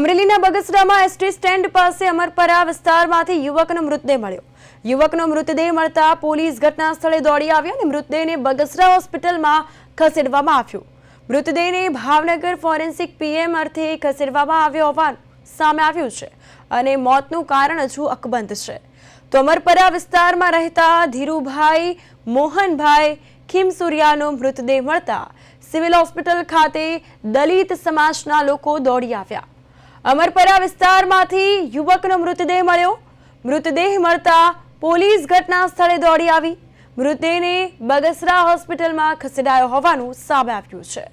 અમરેલીના બગસરામાં ST stand પાસે અમરપરા વિસ્તારમાંથી યુવકનો મૃતદેહ મળ્યો. યુવકનો મૃતદેહ મળતા પોલીસ ઘટના સ્થળે દોડી આવી અને મૃતદેહને બગસરા હોસ્પિટલમાં ખસેડવામાં આવ્યો. મૃતદેહને ભાવનગર ફોરેન્સિક પીએમ અર્થે ખસેડવામાં આવ્યો હોવાનું સામે આવ્યું છે અને મોતનું કારણ હજુ અકબંધ છે. તો અમરપરા વિસ્તારમાં રહેતા ધીરુભાઈ મોહનભાઈ ખીમસુરિયાનો મૃતદેહ મળતા સિવિલ હોસ્પિટલ ખાતે દલિત સમાજના લોકો દોડી આવ્યા. અમરપરા વિસ્તારમાંથી યુવકનો મૃતદેહ મળ્યો. મૃતદેહ મળતા પોલીસ ઘટના સ્થળે દોડી આવી. મૃતદેહને બગસરા હોસ્પિટલમાં ખસેડાયો હોવાનું સામે આવ્યું છે.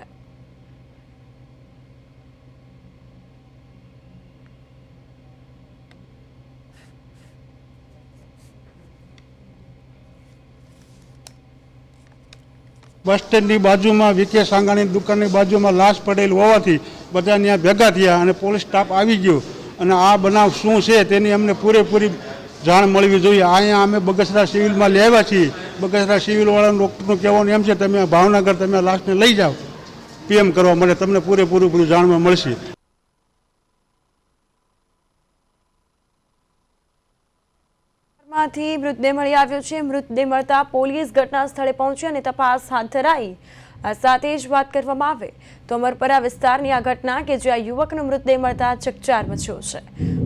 બસ સ્ટેન્ડની બાજુમાં વિકે સાંગાણી દુકાનની બાજુમાં લાશ પડેલી હોવાથી બધા ત્યાં ભેગા થયા અને પોલીસ સ્ટાફ આવી ગયો. અને આ બનાવ શું છે તેની અમને પૂરેપૂરી જાણ મળવી જોઈએ. અહીંયા અમે બગસરા સિવિલમાં લેવા છીએ. બગસરા સિવિલવાળાનું ડૉક્ટરનું કહેવાનું એમ છે, તમે ભાવનગર, તમે લાશને લઈ જાઓ. પીએમ કરવા માટે તમને પૂરેપૂરું પૂરું જાણવા મળશે. માંથી મૃતદેહ મળી આવ્યો છે. મૃતદેહ મળતા પોલીસ ઘટના સ્થળે પહોંચી અને તપાસ હાથ ધરાઈ. આ સાથે જ વાત કરવામાં આવે. તો અમરપરા વિસ્તારની આ ઘટના કે જ્યાં યુવકનો મૃતદેહ મળતા ચકચાર મચ્યો છે.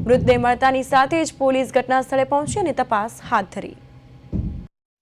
મૃતદેહ મળતાની સાથે જ પોલીસ ઘટના સ્થળે પહોંચી અને તપાસ હાથ ધરી.